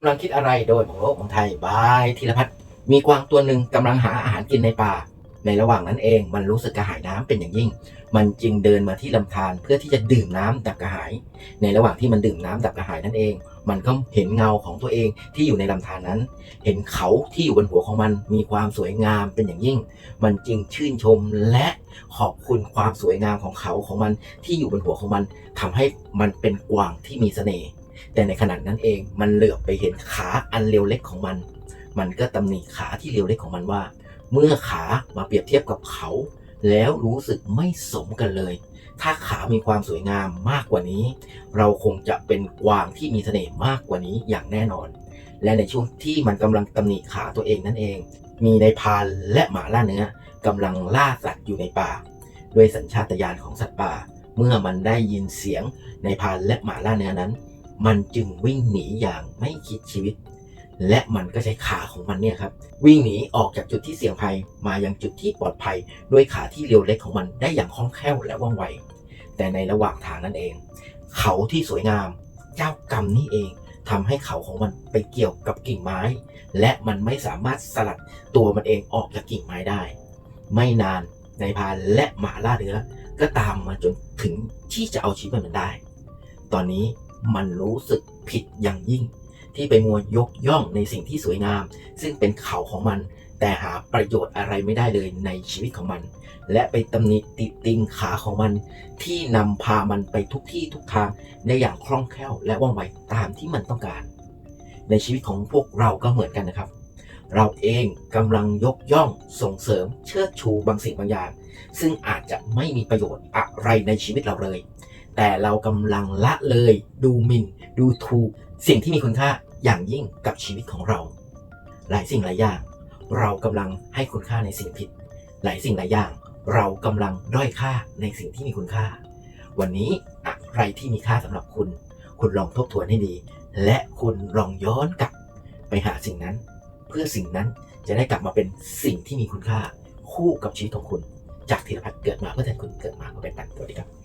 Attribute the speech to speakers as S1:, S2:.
S1: กำลังคิดอะไรโดยของโลกของไทยบายธีรพัฒน์มีกวางตัวหนึ่งกำลังหาอาหารกินในป่า ในระหว่างนั้นเองมันรู้สึกกระหายน้ำเป็นอย่างยิ่ง มันจึงเดินมาที่ลำธารเพื่อที่จะดื่มน้ำดับกระหาย ในระหว่างที่มันดื่มน้ำดับกระหายนั่นเอง มันก็เห็นเงาของตัวเองที่อยู่ในลำธารนั้น เห็นเขาที่อยู่บนหัวของมันมีความสวยงามเป็นอย่างยิ่ง มันจึงชื่นชมและขอบคุณความสวยงามของเขาของมันที่อยู่บนหัวของมันทำให้มันเป็นกวางที่มีเสน่ห์ แต่ในขณะนั้นเองมันเหลือบไปเห็นขาอันเรียวเล็กของมัน มันก็ตำหนิขาที่เรียวเล็กของมันว่า เมื่อขามาเปรียบเทียบกับเขา แล้วรู้สึกไม่สมกันเลย ถ้าขามีความสวยงามมากกว่านี้ เราคงจะเป็นกวางที่มีเสน่ห์มากกว่านี้อย่างแน่นอน และในช่วงที่มันกำลังตำหนิขาตัวเองนั่นเอง มีในพานและหมาล่าเนื้อกำลังล่าสัตว์อยู่ในป่าด้วยสัญชาตญาณของสัตว์ป่า เมื่อมันได้ยินเสียงในพานและหมาล่าเนื้อนั้น มันจึงวิ่งหนีอย่างไม่คิดชีวิต และมันก็ใช้ขาของมันเนี่ยครับ วิ่งหนีออกจากจุดที่เสี่ยงภัยมายังจุดที่ปลอดภัย ด้วยขาที่เรียวเล็กของมันได้อย่างคล่องแคล่วและว่องไว แต่ในระหว่างทางนั้นเอง เขาที่สวยงาม เจ้ากรรมนี่เองทำให้เขาของมันไปเกี่ยวกับกิ่งไม้ และมันไม่สามารถสลัดตัวมันเองออกจากกิ่งไม้ได้ ไม่นานนายพรานและหมาล่าเนื้อก็ตามมาจนถึงที่จะเอาชีวิตมันได้ ตอนนี้ มันรู้สึกผิดอย่างยิ่ง ที่ไปมัวยกย่องในสิ่งที่สวยงาม ซึ่งเป็นเขาของมัน แต่หาประโยชน์อะไรไม่ได้เลยในชีวิตของมัน และไปตำหนิติดติงขาของมัน ที่นำพามันไปทุกที่ทุกทางได้อย่างคล่องแคล่วและว่องไวตามที่มันต้องการ ในชีวิตของพวกเราก็เหมือนกันนะครับเราเองกำลังยกย่องส่งเสริมเชิดชูบางสิ่งบางอย่าง ซึ่งอาจจะไม่มีประโยชน์อะไรในชีวิตเราเลย แต่เรากำลังละเลยดูหมิน่น ดูถูก สิ่งที่มีคุณค่าอย่างยิ่งกับชีวิตของเรา หลายสิ่งหลายอย่าง เรากำลังให้คุณค่าในสิ่งผิด หลายสิ่งหลายอย่าง เรากำลังด้อยค่าในสิ่งที่มีคุณค่า วันนี้อะไรที่มีค่าสำหรับคุณ คุณลองทบทวนให้ดี และคุณลองย้อนกลับไปหาสิ่งนั้น เพื่อสิ่งนั้นจะได้กลับมาเป็นสิ่งที่มีคุณค่า คู่กับชีวิตของคุณ จากธีรพัฒน์เกิดมาเพื่อแทนคุณเกิดมาเพื่อเป็นปันสวัสดีครับ